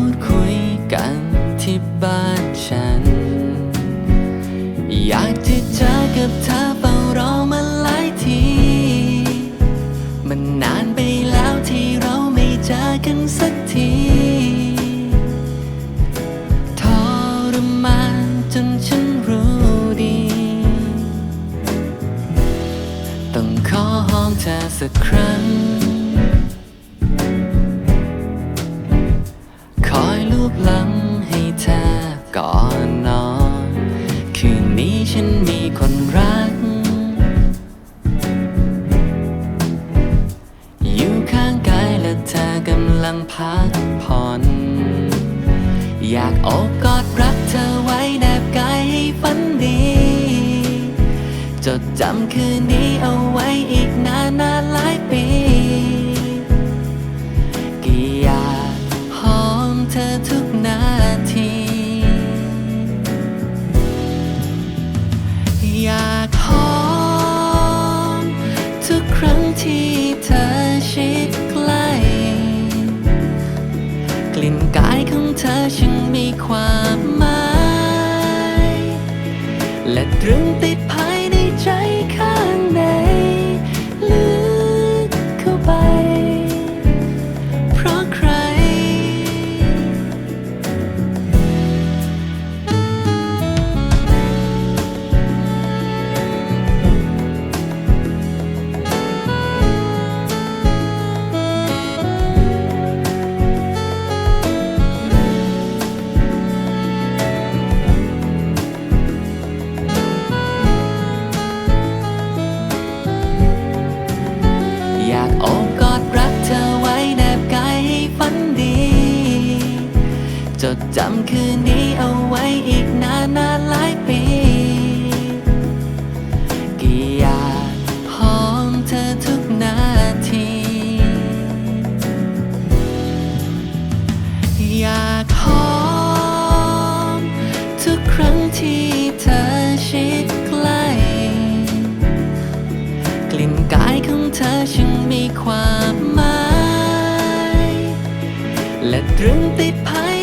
ูดคุยกันที่บ้านฉัน อยากที่เจอกับเธอเฝ้ารอมาหลายที มันนานไปแล้วที่เราไม่เจอกันสักทีทรมานจนฉันรู้ดี ต้องขอห้องเธอสักครั้ง ลังพักผ่อน อยากโอบกอดรักเธอไว้แนบกายให้ฝันดี จดจำคืนนี้เอาไว้อีกนานนานหลายปีกี่อยากหอมเธอทุก ช่างมีความหมาย และตรึง ดจำคืนนี้เอาไว้อีกนานนานหลายปีก็อยากหอมเธอทุกนาที อยากหอมทุกครั้งที่เธอชิดใกล้กลิ่นกายของเธอช่างมีความหมาย และตรึงติดภาย